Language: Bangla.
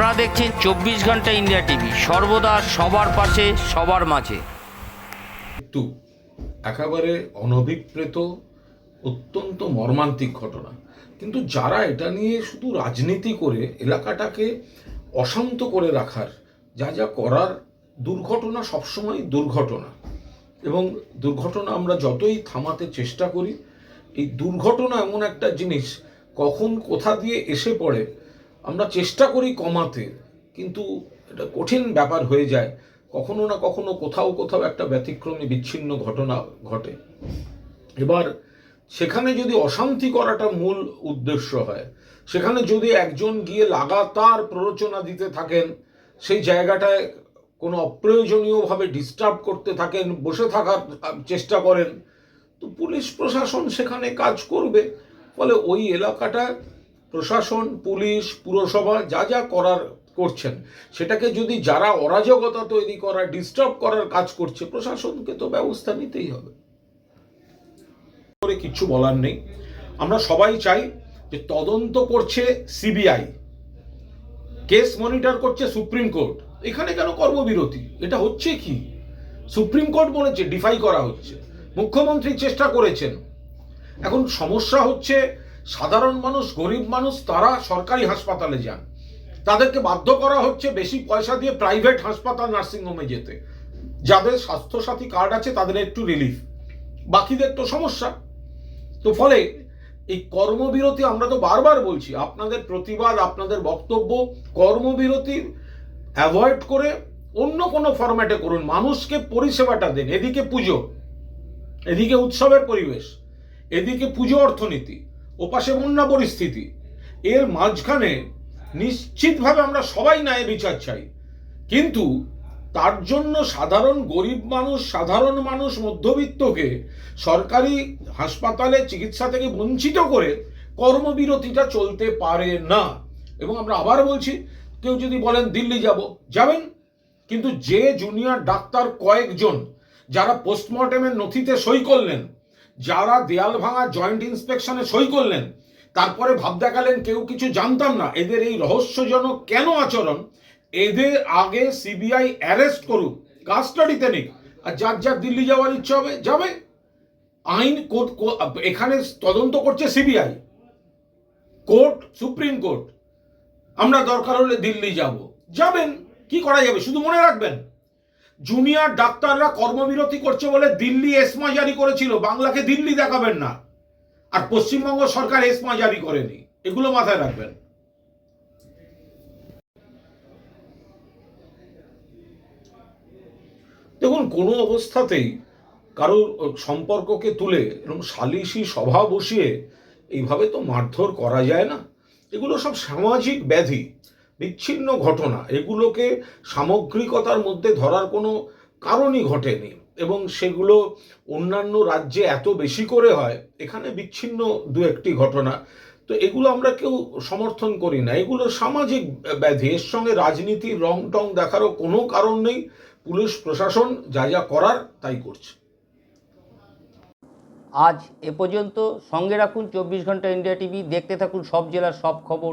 আপনারা দেখছেন চব্বিশ ঘণ্টা ইন্ডিয়া টিভি। সর্বদা সবার পাশে, সবার মাঝে। মৃত্যু একেবারে অনভিপ্রেত, অত্যন্ত মর্মান্তিক ঘটনা। কিন্তু যারা এটা নিয়ে শুধু রাজনীতি করে, এলাকাটাকে অশান্ত করে রাখার, যা যা করার দুর্ঘটনা সবসময় দুর্ঘটনা। এবং দুর্ঘটনা আমরা যতই থামাতে চেষ্টা করি, এই দুর্ঘটনা এমন একটা জিনিস, কখন কোথা দিয়ে এসে পড়ে আমরা চেষ্টা করি কমাতে, কিন্তু এটা কঠিন ব্যাপার হয়ে যায়। কখনো না কখনো কোথাও কোথাও একটা ব্যতিক্রমী, বিচ্ছিন্ন ঘটনা ঘটে। এবার সেখানে যদি অশান্তি করাটা মূল উদ্দেশ্য হয়, সেখানে যদি একজন গিয়ে লাগাতার প্ররোচনা দিতে থাকেন, সেই জায়গাটায় কোনো অপ্রয়োজনীয়ভাবে ডিস্টার্ব করতে থাকেন, বসে থাকার চেষ্টা করেন, তো পুলিশ প্রশাসন সেখানে কাজ করবে। ফলে ওই এলাকাটা প্রশাসন, পুলিশ, পুরসভা যা যা করার করছেন, সেটাকে যদি যারা অরাজকতা তৈরি করা ডিস্টার্ব করার কাজ করছে, প্রশাসনকে তো ব্যবস্থা নিতেই হবে। করে কিচ্ছু বলার নেই। আমরা সবাই চাই যে তদন্ত করছে সিবিআই কেস মনিটর করছে সুপ্রিম কোর্ট। এখানে কেন কর্মবিরতি? এটা হচ্ছে কি? সুপ্রিম কোর্ট বলেছে ডিফাই করা হচ্ছে। মুখ্যমন্ত্রী চেষ্টা করেছেন। এখন সমস্যা হচ্ছে সাধারণ মানুষ, গরিব মানুষ, তারা সরকারি হাসপাতালে যান। তাদেরকে বাধ্য করা হচ্ছে বেশি পয়সা দিয়ে প্রাইভেট হাসপাতাল নার্সিংহোমে যেতে। যাদের স্বাস্থ্যসাথী কার্ড আছে, তাদের একটু রিলিফ বাকিদের তো সমস্যা। তো ফলে এই কর্মবিরতি আমরা তো বারবার বলছি, আপনাদের প্রতিবাদ, আপনাদের বক্তব্য কর্মবিরতি অ্যাভয়েড করে অন্য কোনো ফরম্যাটে করুন। মানুষকে পরিষেবাটা দিন। এদিকে পুজো, এদিকে উৎসবের পরিবেশ, এদিকে পুজো অর্থনীতি। ওপাশে বন্যা পরিস্থিতি। এর মাঝখানে নিশ্চিতভাবে আমরা সবাই ন্যায় বিচার চাই। কিন্তু তার জন্য সাধারণ গরিব মানুষ, সাধারণ মানুষ, মধ্যবিত্তকে সরকারি হাসপাতালে চিকিৎসা থেকে বঞ্চিত করে কর্মবিরতিটা চলতে পারে না। এবং আমরা আবার বলছি, কেউ যদি বলেন দিল্লি যাব, যাবেন। কিন্তু যে জুনিয়র ডাক্তার কয়েকজন যারা পোস্টমর্টেমের নথিতে সই করলেন যারা দেয়াল ভাঙা জয়েন্ট ইন্সপেকশনে সই করলেন, তারপরে ভাব দেখালেন কেউ কিছু জানতাম না, এদের এই রহস্যজনক কেন আচরণ? এদের আগে সিবিআই অ্যারেস্ট করুক কাস্টাডিতে নিক, আর যার যার দিল্লি যাওয়ার ইচ্ছা হবে, যাবে। আইন কোর্ট, এখানে তদন্ত করছে সিবিআই কোর্ট, সুপ্রিম কোর্ট। আমরা দরকার হলে দিল্লি যাব। যাবেন, কি করা যাবে, শুধু মনে রাখবেন? জুনিয়র ডাক্তাররা কর্মবিরতি করছে বলে দিল্লি এসমা জারি করেছিল। বাংলাকে দিল্লি দেখাবেন না। আর পশ্চিমবঙ্গ সরকার এসমা জারি করেনি। এগুলো মাথায় রাখবেন। দেখুন, কোনো অবস্থাতেই কারোর সম্পর্ককে তুলে এরকম সালিশি সভা বসিয়ে এইভাবে তো মারধর করা যায় না। এগুলো সব সামাজিক ব্যাধি। বিচ্ছিন্ন ঘটনা, এগুলোকে সামগ্রিকতার মধ্যে ধরার কোনো কারণই ঘটেনি এবং সেগুলো অন্যান্য রাজ্যে এত বেশি করে হয়, এখানে বিচ্ছিন্ন দু একটি ঘটনা। তো এগুলো আমরা কেউ সমর্থন করি না। এগুলো সামাজিক ব্যাধি, এর সঙ্গে রাজনীতির রং টং দেখারও কোনো কারণ নেই। পুলিশ, প্রশাসন যা যা করার তাই করছে। আজ এ পর্যন্ত সঙ্গে রাখুন চব্বিশ ঘণ্টা ইন্ডিয়া টিভি। দেখতে থাকুন সব জেলার সব খবর।